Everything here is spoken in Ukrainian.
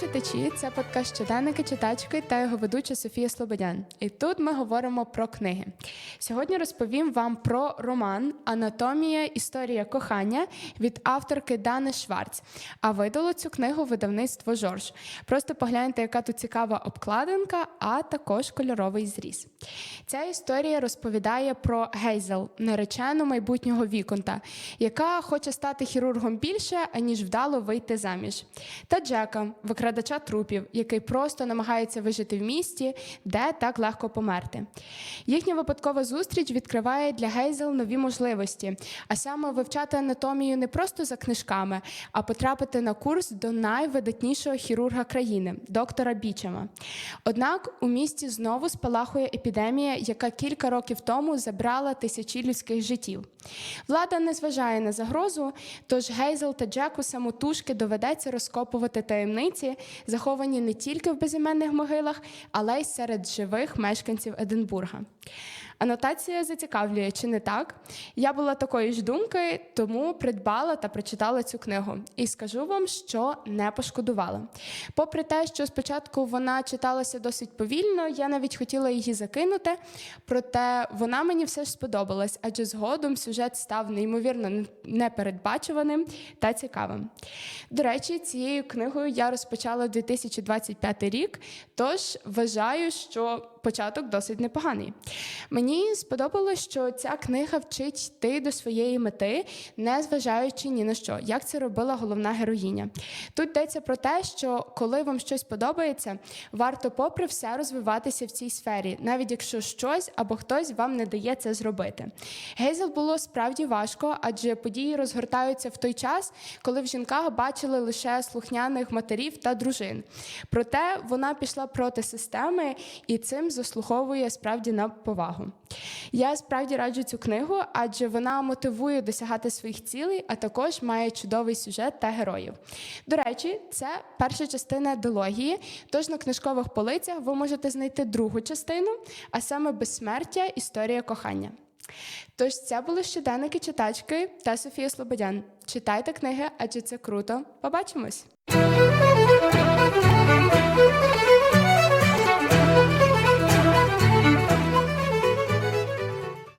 читачі! Це подкаст щоденники читачки та його ведуча Софія Слободян. І тут ми говоримо про книги. Сьогодні розповім вам про роман Анатомія історія кохання від авторки Дани Шварц. А видало цю книгу видавництво Жорж. Просто погляньте, яка тут цікава обкладинка, а також кольоровий зріз. Ця історія розповідає про Гейзел, наречену майбутнього віконта, яка хоче стати хірургом більше, аніж вдало вийти заміж. Та Джека, викрадача трупів, який просто намагається вижити в місті, де так легко померти. Їхня випадкова зустріч відкриває для Гейзел нові можливості, а саме вивчати анатомію не просто за книжками, а потрапити на курс до найвидатнішого хірурга країни, доктора Бічема. Однак у місті знову спалахує епідемія, яка кілька років тому забрала тисячі людських життів. Влада не зважає на загрозу, тож Гейзел та Джеку самотужки доведеться розкопувати таємниці, заховані не тільки в безіменних могилах, але й серед живих мешканців Единбурга. Анотація зацікавлює, чи не так? Я була такої ж думки, тому придбала та прочитала цю книгу. І скажу вам, що не пошкодувала. Попри те, що спочатку вона читалася досить повільно, я навіть хотіла її закинути, проте вона мені все ж сподобалась, адже згодом сюжет став неймовірно непередбачуваним та цікавим. До речі, цією книгою я розпочала 2025 рік, тож вважаю, що початок досить непоганий. Мені сподобалось, що ця книга вчить йти до своєї мети, не зважаючи ні на що, як це робила головна героїня. Тут йдеться про те, що коли вам щось подобається, варто, попри все, розвиватися в цій сфері, навіть якщо щось або хтось вам не дає це зробити. Гейзел було справді важко, адже події розгортаються в той час, коли в жінках бачили лише слухняних матерів та дружин. Проте вона пішла проти системи і цим заслуговує справді на повагу. Я справді раджу цю книгу, адже вона мотивує досягати своїх цілей, а також має чудовий сюжет та героїв. До речі, це перша частина дилогії, тож на книжкових полицях ви можете знайти другу частину, а саме безсмертя історія кохання. Тож це були щоденники читачки та Софія Слободян. Читайте книги, адже це круто. Побачимось! Música